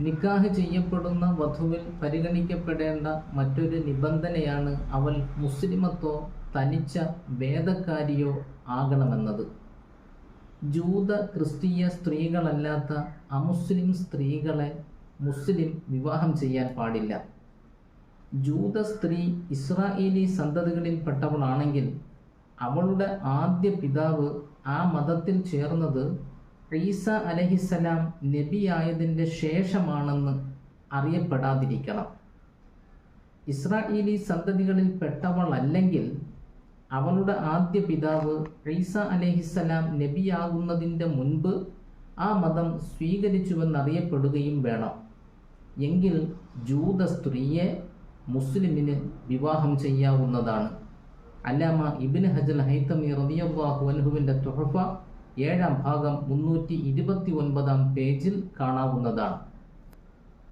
നിക്കാഹ് ചെയ്യപ്പെടുന്ന വധുവിൽ പരിഗണിക്കപ്പെടേണ്ട മറ്റൊരു നിബന്ധനയാണ് അവൾ മുസ്ലിമത്തോ തനിച്ച വേദക്കാരിയോ ആകണമെന്നത്. ജൂത ക്രിസ്തീയ സ്ത്രീകളല്ലാത്ത അമുസ്ലിം സ്ത്രീകളെ മുസ്ലിം വിവാഹം ചെയ്യാൻ പാടില്ല. ജൂത സ്ത്രീ ഇസ്രായേലി സന്തതികളിൽ പെട്ടവളാണെങ്കിൽ അവളുടെ ആദ്യ പിതാവ് ആ മതത്തിൽ ചേർന്നത് ഈസ അലഹിസലാം നബിയായതിന്റെ ശേഷമാണെന്ന് അറിയപ്പെടാതിരിക്കണം. ഇസ്രായേലി സന്തതികളിൽ പെട്ടവളല്ലെങ്കിൽ അവളുടെ ആദ്യ പിതാവ് ഈസ അലഹിസലാം നബിയാകുന്നതിന്റെ മുൻപ് ആ മതം സ്വീകരിച്ചുവെന്നറിയപ്പെടുകയും വേണം. എങ്കിൽ ജൂത സ്ത്രീയെ മുസ്ലിമിന് വിവാഹം ചെയ്യാവുന്നതാണ്. അല്ലാമ ഇബിൻ ഹജൽ ഹൈത്തമി റബിയാഹു അൻഹുവിന്റെ തുഹഫ ഏഴാം ഭാഗം മുന്നൂറ്റി ഇരുപത്തി ഒൻപതാം പേജിൽ കാണാവുന്നതാണ്.